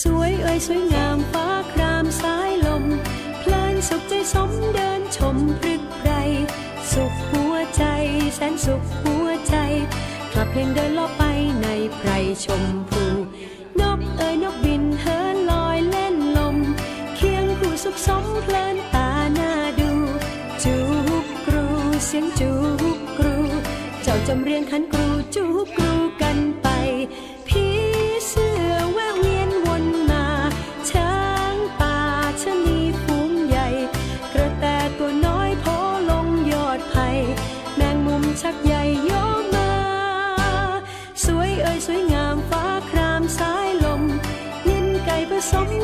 สวยเอ่ยสวยงามฟ้าครามสายลม เพลินสุขใจสมเดินชมพรึกไพรสุขหัวใจ แสนสุขหัวใจขับเพลงเดินลอบไปในไพรชมพูนกเอ่ยนกบินเฮินลอยเล่นลม เคียงคู่สุขสมเพลินตาหน้าดู จูบกรูเสียงจูบกรู เจ้าจำเรียงขันกรูจูบกรู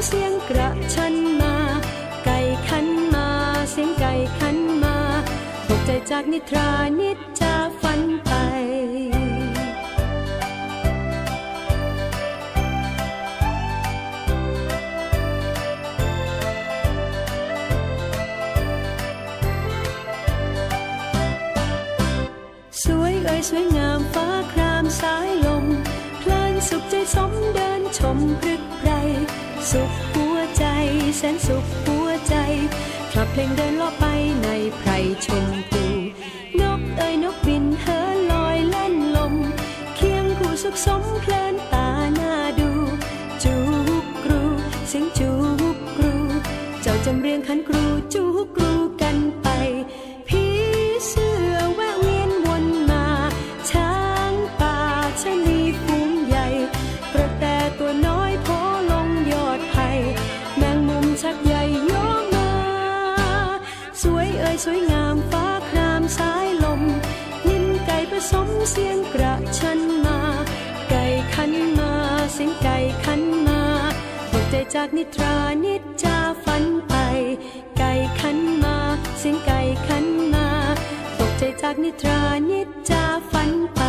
เสียงกระชันมา ไก่ขันมา เสียงไก่ขันมาตกใจจากนิทรานิจจาฝันไปสวยเอ่ยสวยงามฟ้าครามสายลม เพลินสุขใจสมเดินชมพรึก สุขหัวใจแสนสุขหัวใจขับเพลงเดินลอไปในไพรชมพูนกเอ้ยนกบินเฮอลอยเล่นลม เคียงคู่สุขสมเพลินตาหน้าดู จูบกรูเสียงจูบกรู เจ้าจำเรียงขันครูจูบกรู สวยเอ่ยสวยงามฟ้าครามสายลม ยินไก่ผสมเสียงกระชันมา ไก่ขันมาเสียงไก่ขันมาตกใจจากนิทรานิจจาฝันไป ไก่ขันมาเสียงไก่ขันมาตกใจจากนิทรานิจจาฝันไป